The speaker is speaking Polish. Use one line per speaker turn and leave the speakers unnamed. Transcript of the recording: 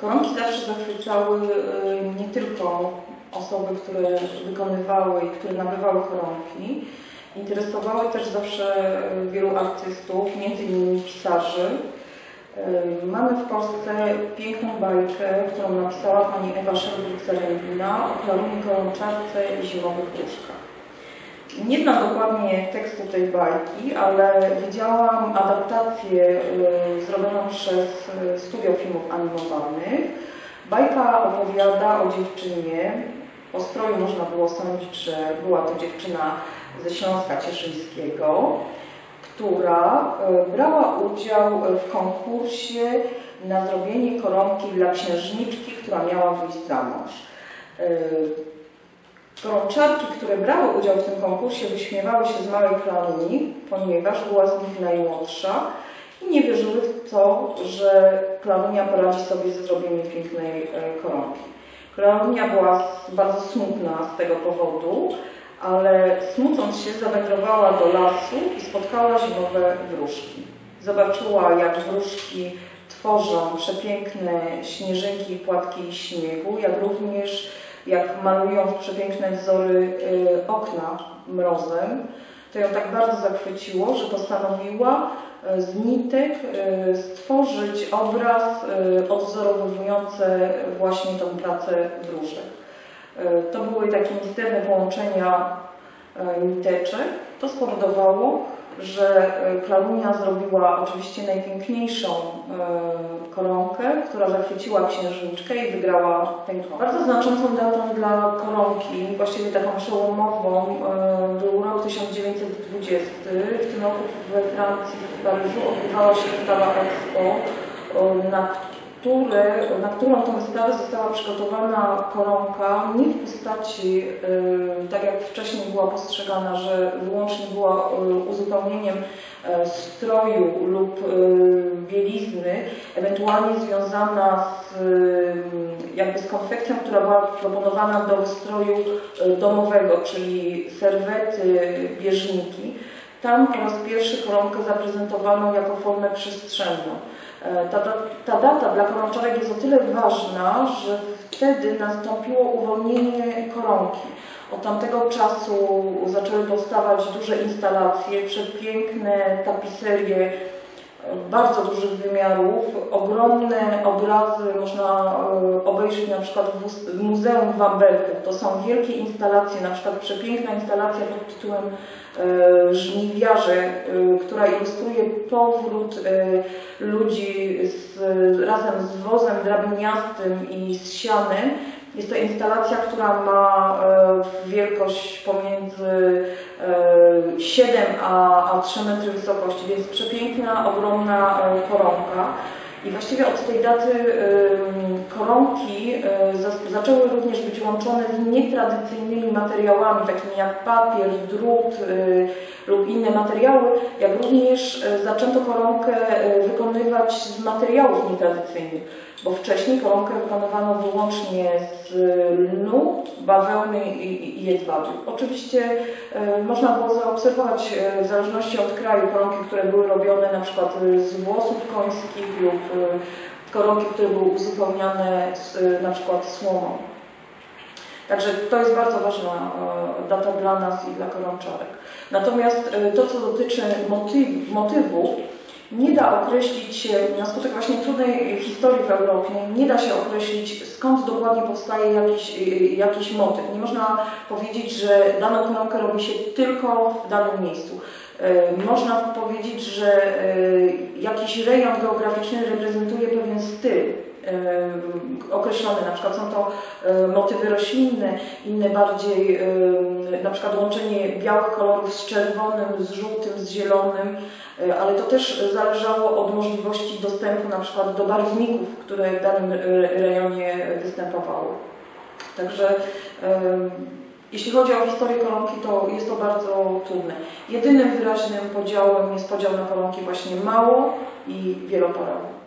Koronki zawsze zachwycały nie tylko osoby, które wykonywały i które nabywały koronki. Interesowały też zawsze wielu artystów, między innymi pisarzy. Mamy w Polsce piękną bajkę, którą napisała pani Ewa Szerbuk-Zarębina o Klarunie Koronczarce i zimowych różkach. Nie znam dokładnie tekstu tej bajki, ale widziałam adaptację zrobioną przez Studio Filmów Animowanych. Bajka opowiada o dziewczynie, po stroju można było sądzić, że była to dziewczyna ze Śląska Cieszyńskiego, która brała udział w konkursie na zrobienie koronki dla księżniczki, która miała wyjść za mąż. Koronczarki, które brały udział w tym konkursie, wyśmiewały się z małej Klaunii, ponieważ była z nich najmłodsza i nie wierzyły w to, że Klaunia poradzi sobie ze zrobieniem pięknej koronki. Klaunia była bardzo smutna z tego powodu, ale smucąc się zawędrowała do lasu i spotkała zimowe wróżki. Zobaczyła, jak wróżki tworzą przepiękne śnieżynki i płatki śniegu, jak również jak malują w przepiękne wzory okna mrozem. To ją tak bardzo zachwyciło, że postanowiła z nitek stworzyć obraz odwzorowujący właśnie tą pracę wróżek. To były takie misterne połączenia niteczek. To spowodowało, że Klaunia zrobiła oczywiście najpiękniejszą koronkę, która zachwyciła księżniczkę i wygrała konkurs. Bardzo znaczącą datą dla koronki, właściwie taką przełomową, był rok 1920. W tym roku we Francji, w Paryżu odbywała się wystawa Expo, na które, na którą tą wystawę została przygotowana koronka nie w postaci, tak jak wcześniej była postrzegana, że wyłącznie była uzupełnieniem stroju lub bielizny, ewentualnie związana z, jakby z konfekcją, która była proponowana do wystroju domowego, czyli serwety, bieżniki. Tam po raz pierwszy koronkę zaprezentowano jako formę przestrzenną. Ta, ta data dla koronczarek jest o tyle ważna, że wtedy nastąpiło uwolnienie koronki. Od tamtego czasu zaczęły powstawać duże instalacje, przepiękne tapiserie bardzo dużych wymiarów, ogromne obrazy można obejrzeć na przykład w Muzeum Wambelke. To są wielkie instalacje, na przykład przepiękna instalacja pod tytułem Żniwiarze, która ilustruje powrót ludzi z, razem z wozem drabiniastym i z sianem. Jest to instalacja, która ma wielkość pomiędzy 7 a, a 3 metry wysokości, więc przepiękna, ogromna koronka. I właściwie od tej daty koronki zaczęły również być łączone z nietradycyjnymi materiałami, takimi jak papier, drut lub inne materiały, jak również zaczęto koronkę wykonywać z materiałów nietradycyjnych, bo wcześniej koronkę wykonywano wyłącznie z lnu, bawełny i jedwabiu. Oczywiście można było zaobserwować w zależności od kraju koronki, które były robione na przykład z włosów końskich lub koronki, które były uzupełniane z, na przykład słomą. Także to jest bardzo ważna data dla nas i dla koronczarek. Natomiast to, co dotyczy motyw, motywów, nie da określić, na skutek właśnie trudnej historii w Europie, nie da się określić skąd dokładnie powstaje jakiś, jakiś motyw. Nie można powiedzieć, że daną koronkę robi się tylko w danym miejscu. Można powiedzieć, że jakiś rejon geograficzny reprezentuje pewien styl określone, na przykład są to motywy roślinne, inne bardziej na przykład łączenie białych kolorów z czerwonym, z żółtym, z zielonym, ale to też zależało od możliwości dostępu na przykład do barwników, które w danym rejonie występowały. Także jeśli chodzi o historię koronki, to jest to bardzo trudne. Jedynym wyraźnym podziałem jest podział na koronki właśnie mało i wieloporowe.